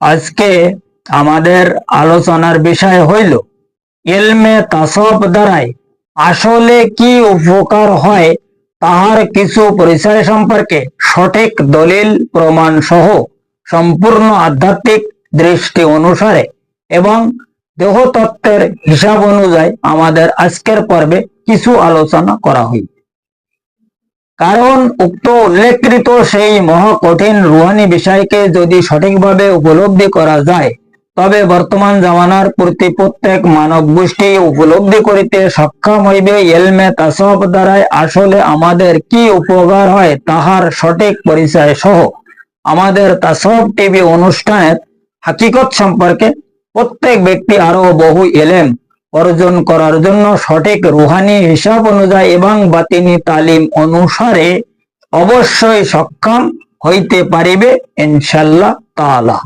আজকে আমাদের আলোচনার বিষয় হইল এলমে তাসব দ্বারাই আসলে কি উপকার হয় তাহার কিছু পরিচয় সম্পর্কে সঠিক দলিল প্রমাণ সহ সম্পূর্ণ আধ্যাত্মিক দৃষ্টি অনুসারে এবং দেহতত্ত্বের হিসাব অনুযায়ী আমাদের আজকের পর্বে কিছু আলোচনা করা হইবে। কারণ উক্ত উল্লেখকৃত সেই মহা কঠিন রুহানি বিষয়কে যদি সঠিকভাবে উপলব্ধি করা যায়, তবে বর্তমান জামানার প্রতি প্রত্যেক মানব গোষ্ঠী উপলব্ধি করিতে সক্ষম হইবে এলমে তাসব দ্বারাই আসলে আমাদের কি উপকার হয় তাহার সঠিক পরিচয় সহ। আমাদের তাসব টিভি অনুষ্ঠানের হাকিকত সম্পর্কে প্রত্যেক ব্যক্তি আরও বহু এলেম। অর্জন করার জন্য সঠিক রুহানি হিসাব অনুযায়ী এবং বাতিনি তালিম অনুসারে অবশ্যই সক্ষম হইতে পারিবে ইনশাল্লাহ তাআলা।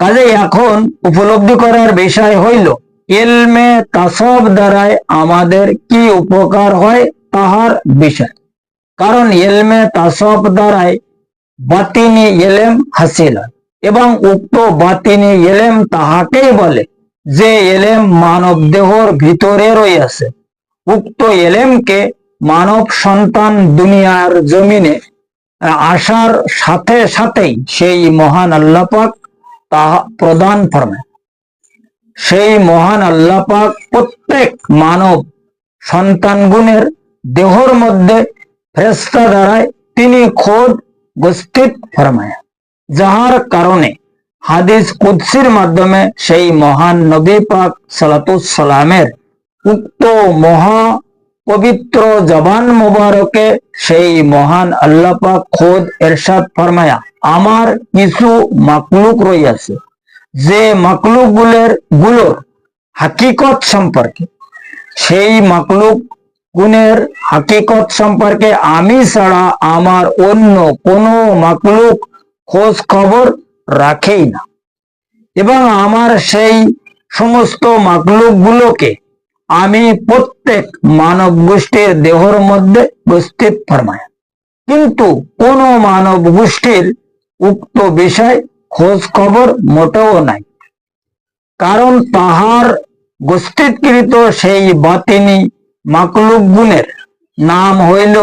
কাজে এখন উপলব্ধি করার বিষয় হইল এলমে তাসব দ্বারাই আমাদের কি উপকার হয় তাহার বিষয়। কারণ এলমে তাসব দ্বারায় বাতিনি এলেম হাসিল এবং উক্ত বাতিনি এলেম তাহাকেই বলে। যে এলেম মানব দেহর ভিতরে রইয়াছে। উক্ত এলেমকে মানব সন্তান দুনিয়ার জমিনে আসার সাথে সাথেই সেই মহান আল্লাপাক তাহা প্রদান ফরমায়। সেই মহান আল্লাপাক প্রত্যেক মানব সন্তানগুণের দেহর মধ্যে ফেরেস্তা দ্বারায় তিনি খোদ উপস্থিত ফরমায়, যাহার কারণে হাদিস কুৎসির মাধ্যমে সেই মহান নবী পাক সালাতুস সালামের উক্ত মহা পবিত্র জবান মুবারকে সেই মহান আল্লাহ পাক খোদ এরশাদ ফরমায়া, আমার কিছু মাকলুক রইয়াছে। যে মাকলুক গুলেরগুলোর হাকিকত সম্পর্কে, সেই মাকলুক গুণের হাকিকত সম্পর্কে আমি ছাড়া আমার অন্য কোনো মাকলুক খোঁজ খবর রাখেই না। এবং আমার সেই সমস্ত মাকলুক গুলোকে আমি প্রত্যেক মানব গোষ্ঠীর দেহর মধ্যে উপস্থিত ফরমায়। কিন্তু কোন মানব গোষ্ঠীর উক্ত বিষয় খোঁজ খবর মোটেও নাই। কারণ তাহার গোষ্ঠীকৃত সেই বাতিনি মাকলুক গুণের নাম হইল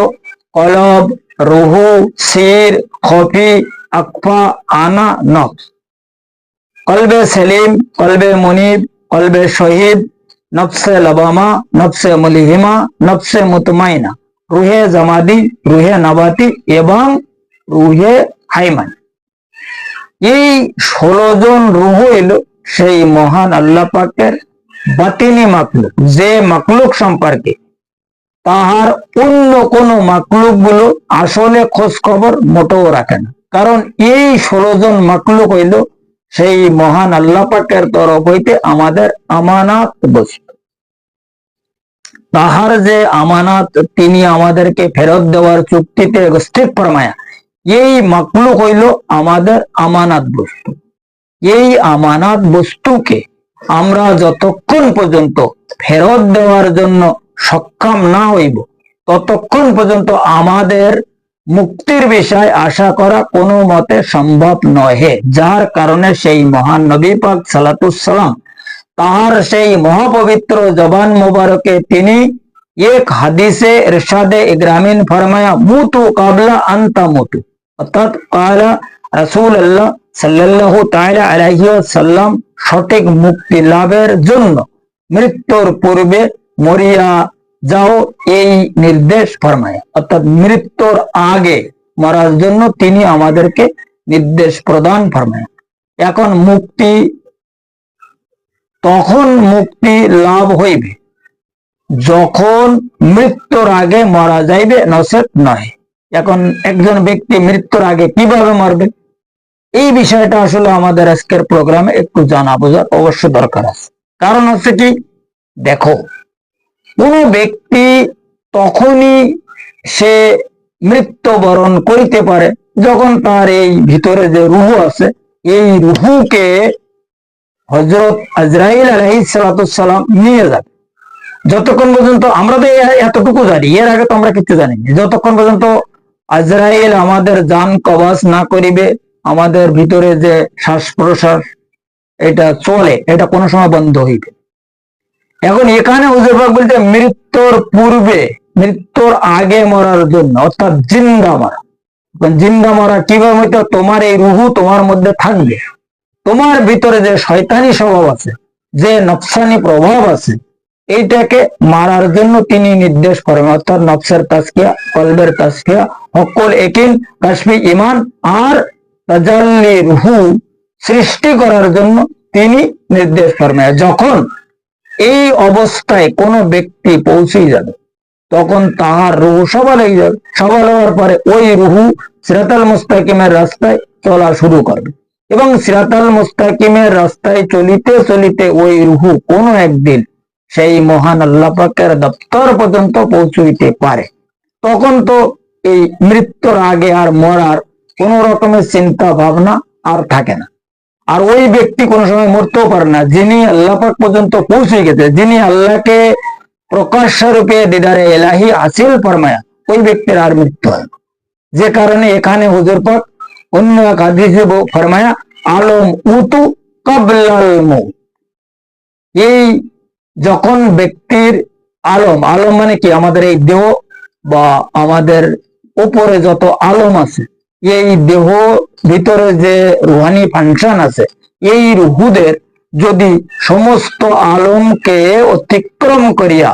কলব, রুহু, শির খফি আকফা আনা নফস কলবে সেলিম, কলবে মুনিব, কলবে শহীদ, নফসে লবামা, নফসে মুলিহিমা, নফসে মুতমাইনা। রুহে জামাদি, রুহে নাবাতি এবং রুহে হাইমান। এই ষোলো জন রুহ এলো সেই মহান আল্লাহ পাকের বাতিনি মাকলুক যে মাকলুক সম্পর্কে তাহার অন্য কোন মাকলুকগুলো আসলে খোঁজ খবর মোটেও রাখে না। কারণ এই ষোলো জন মাকলুক হইল, সেই মহান আল্লাহ পাকের তরফ হইতে আমাদের আমানাত বস্তু। তাহার যে আমানাত, তিনি আমাদেরকে ফেরত দেওয়ার চুক্তিতে স্থির ফরমায়া, এই মাকলুক হইল আমাদের আমানাত বস্তু। এই আমানাত বস্তুকে আমরা যতক্ষণ পর্যন্ত ফেরত দেওয়ার জন্য সক্ষম না হইব। ততক্ষণ পর্যন্ত আমাদের মুক্তির বিষয় আশা করা কোনো মতে সম্ভব নহে, যার কারণে সেই মহান নবী পাক সালাতুসালাম তাহার সেই মহাপবিত্র জবান মুবারকে তিনি এক হাদিসে ইরশাদে গ্রামীণ ফরমায়া, মুতু কাবলা আন্তা মুতু। অর্থাৎ কালা রাসূল আল্লাহ সাল্লাল্লাহু তাআলা আলাইহি ওয়াসাল্লাম সঠিক মুক্তি লাভের জন্য মৃত্যুর পূর্বে মরিয়া, যাও এই নির্দেশ ফরমায়। অর্থাৎ মৃত্যুর আগে মরার জন্য তিনি আমাদেরকে নির্দেশ প্রদান ফরমায়। এখন মুক্তি, তখন মুক্তি লাভ হইবে। যখন মৃত্যুর আগে মারা যাইবে নসেত নয়। এখন একজন ব্যক্তি মৃত্যুর আগে কীভাবে মরবে? এই বিষয়টা আসলে আমাদের আজকের প্রোগ্রামে একটু জানা বোঝার অবশ্য দরকার আছে। কারণ হচ্ছে কি, দেখো কোন ব্যক্তি তখনই সে মৃত্যুবরণ করিতে পারে যখন তার এই ভিতরে যে রুহু আছে, এই রুহুকে হজরত আজরাইল আলহিসাম নিয়ে যাবে। যতক্ষণ পর্যন্ত আমরা তো এতটুকু জানি, এর আগে তো আমরা কিছু জানি যতক্ষণ পর্যন্ত আজরাইল আমাদের জান কবাস না করিবে, আমাদের ভিতরে যে শ্বাস প্রশ্বাস এটা চলে, এটা কোনো সময় বন্ধ হইবে। এখন এখানে হুজুরবাগ বলতে মৃত্যুর পূর্বে, মৃত্যুর আগে মরার জন্য, অর্থাৎ জিন্দা মরা। জিন্দা মরা কীভাবে হইতো তোমার এই রুহু তোমার মধ্যে থাকবে। তোমার ভিতরে যে শয়তানি স্বভাব আছে, যে নকশানি প্রভাব আছে, এইটাকে মারার জন্য তিনি নির্দেশ করেন। অর্থাৎ নকশের তাস্কিয়া কলবের তাস্কিয়া হকল একিন কাশ্মী ইমান আর তাজাল্লি রুহু সৃষ্টি করার জন্য তিনি নির্দেশ ফরমায় যখন এই অবস্থায় কোন ব্যক্তি পৌঁছে যাবে। তখন তাহার রুহু সবাল হয়ে যাবে। সবাল হওয়ার পরে ওই রুহু সিরাতাল মুস্তাকিমের রাস্তায় চলা শুরু করবে। এবং সিরাতাল মুস্তাকিমের রাস্তায় চলিতে চলিতে ওই রুহু কোনো একদিন সেই মহান আল্লাহ পাকের দপ্তর পর্যন্ত পৌঁছইতে পারে। তখন তো এই মৃত্যুর আগে আর মরার কোন রকমের চিন্তা ভাবনা আর থাকে না। আর ওই ব্যক্তি কোনো সময় মরতেও পারে না, যিনি আল্লাহ পাক পর্যন্ত পৌঁছে গেছে, যিনি আল্লাহকে প্রকাশ্য রূপে দিদারে এলাহি হাসিল ফরমায়া, ওই ব্যক্তির আর মৃত্যু হয় যে কারণে এখানে হুজুর পাক অন্য এক হাদিসে ফরমায়া, আলম উতু কাবলাল এই যখন ব্যক্তির আলম আলম মানে কি? আমাদের এই দেহ বা আমাদের উপরে যত আলম আছে এই দেহ ভিতরে যে রুহানি ফাংশন আছে, এই রুহুদের যদি সমস্ত আলমকে অতিক্রম করিয়া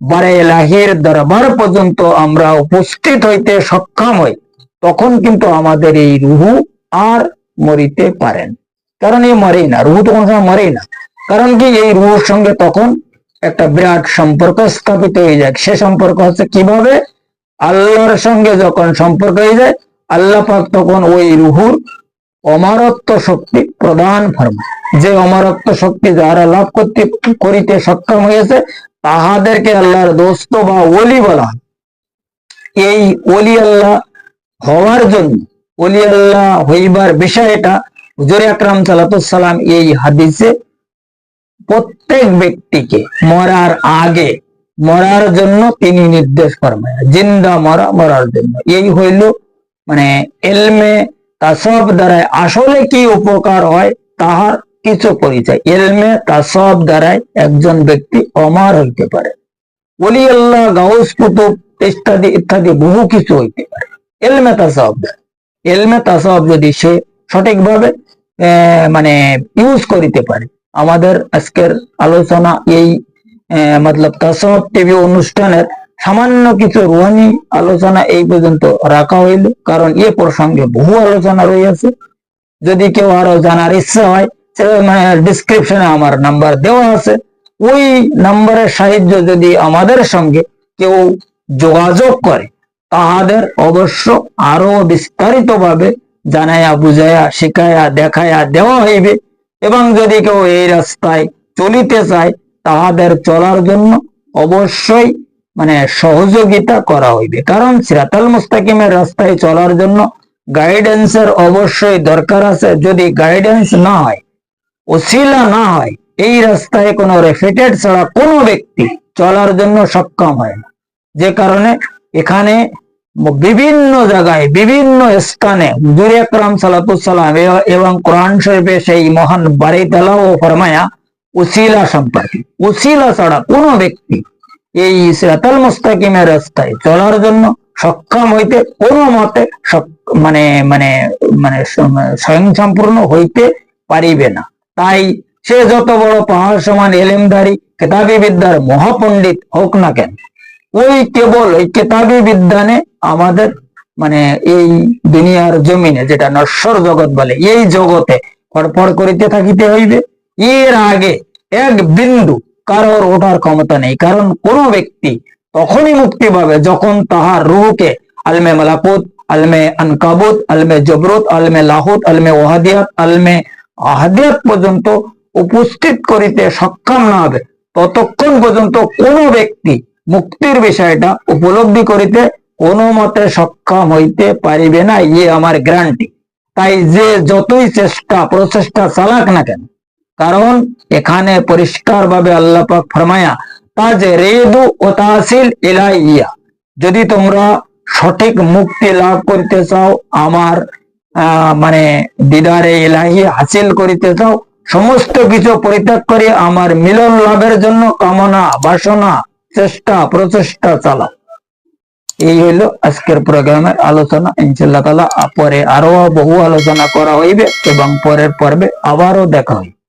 বারে লাহির দরবার পর্যন্ত আমরা উপস্থিত হইতে সক্ষম হই, তখন কিন্তু আমাদের এই রুহু আর মরিতে পারেন। কারণ এই মরেই না, রুহু তো কোনো সময় মরেই না। কারণ কি, এই রুহুর সঙ্গে তখন একটা বিরাট সম্পর্ক স্থাপিত হয়ে যায়। সে সম্পর্ক হচ্ছে কীভাবে? আল্লাহর সঙ্গে যখন সম্পর্ক হয়ে যায় আল্লাহ পাক তখন ওই রুহুর অমারত্ব শক্তি প্রদান ফরমায়। যে অমারত্ব শক্তি যারা লাভ করতে, করিতে সক্ষম হয়েছে, তাহাদেরকে আল্লাহর দোস্ত বা ওলি বলা এই ওলি আল্লাহ হওয়ার জন্য, ওলি আল্লাহ হইবার বিষয়টা হুজুর আকরাম সালাম এই হাদিসে প্রত্যেক ব্যক্তিকে মরার আগে, মরার জন্য তিনি নির্দেশ ফরমায়, জিন্দা মরা, মরার জন্য। এই হইল মানে এলমে তাসব দ্বারায় আসলে কি উপকার হয়? তাহার কিছু পরিচয়। এলমে তাসব দ্বারায় একজন ব্যক্তি অমার হইতে পারে। ওলি আল্লাহ গাউস কুতুব, ইত্যাদি ইত্যাদি বহু কিছু হইতে পারে। এলমে তাসব এলমে তাসব যদি সে সঠিকভাবে মানে ইউজ করিতে পারে, আমাদের আজকের আলোচনা এই মতলব তাসব টিভি অনুষ্ঠানের সামান্য কিছু রুহানি আলোচনা এই পর্যন্ত রাখা হইল, কারণ এ প্রসঙ্গে বহু আলোচনা রয়েছে। যদি কেউ আরও জানার ইচ্ছা হয় ডিসক্রিপশনে আমার নাম্বার দেওয়া আছে। ওই নাম্বারের সাহায্য যদি আমাদের সঙ্গে কেউ যোগাযোগ করে, তাহাদের অবশ্য আরও বিস্তারিত ভাবে জানাইয়া বুঝাইয়া শিখাইয়া দেখাইয়া দেওয়া হইবে। এবং যদি কেউ এই রাস্তায় চলিতে চায়, তাহাদের চলার জন্য অবশ্যই মানে সহযোগিতা করা হইবে। কারণ সিরাতাল মুস্তাকিমের রাস্তায় চলার জন্য গাইডেন্সের অবশ্যই দরকার আছে। যদি গাইডেন্স না হয়, ওসিলা না হয়, এই রাস্তায় কোনো রেফিটেড ছাড়া কোনো ব্যক্তি চলার জন্য সক্ষম হয় না। যে কারণে এখানে বিভিন্ন জায়গায়, বিভিন্ন স্থানে হুজুর আকরাম সালাতুসাল্লাম এবং কোরআন শরীফে সেই মহান বাড়ি তেলা ও ফরমায়া উসিলা সম্পর্কে। উসিলা ছাড়া কোনো ব্যক্তি এই সিরাতাল মুস্তাকিমের রাস্তায় চলার জন্য সক্ষম হইতে কোনো মতে মানে মানে মানে স্বয়ং সম্পূর্ণ হইতে পারিবে না। তাই সে যত বড় পাহাড় সমান এলেমদারি কেতাবি বিদ্যার মহাপণ্ডিত হোক না কেন, ওই কেবল ওই কেতাবি বিদ্যানে আমাদের মানে এই দুনিয়ার জমিনে যেটা নশ্বর জগৎ বলে, এই জগতে ফরফর করিতে থাকিতে হইবে। এর আগে এক বিন্দু কারোর ওঠার ক্ষমতা নেই। কারণ কোন ব্যক্তি তখনই মুক্তি পাবে যখন তাহার রুহকে আলমে মালাকুত, আলমে আনকাবুত, আলমে জবরুত, আলমে লাহুত, আলমে ওহাদিয়াত, আলমে আহাদিয়াত পর্যন্ত উপস্থিত করিতে সক্ষম না হবে। ততক্ষণ পর্যন্ত কোন ব্যক্তি মুক্তির বিষয়টা উপলব্ধি করিতে কোনো মতে সক্ষম হইতে পারিবে না। ইয়ে আমার গ্যারান্টি। তাই যে যতই চেষ্টা, প্রচেষ্টা চালাক না কেন কারণ এখানে পরিষ্কার ভাবে আল্লাহ পাক ফরমায়া, তাজ রেদু ও তাসিল ইলাইয়া যদি তোমরা সঠিক মুক্তি লাভ করতে চাও, আমার মানে দিদারে ইলাহি হাসিল করিতে চাও, সমস্ত কিছু পরিত্যাগ করে আমার মিলন লাভের জন্য কামনা, বাসনা, চেষ্টা, প্রচেষ্টা চালাও। এই হইল আজকের প্রোগ্রামের আলোচনা। ইনশাল্লাহ তালা পরে আরও বহু আলোচনা করা হইবে এবং পরের পর্বে আবারও দেখা হইবে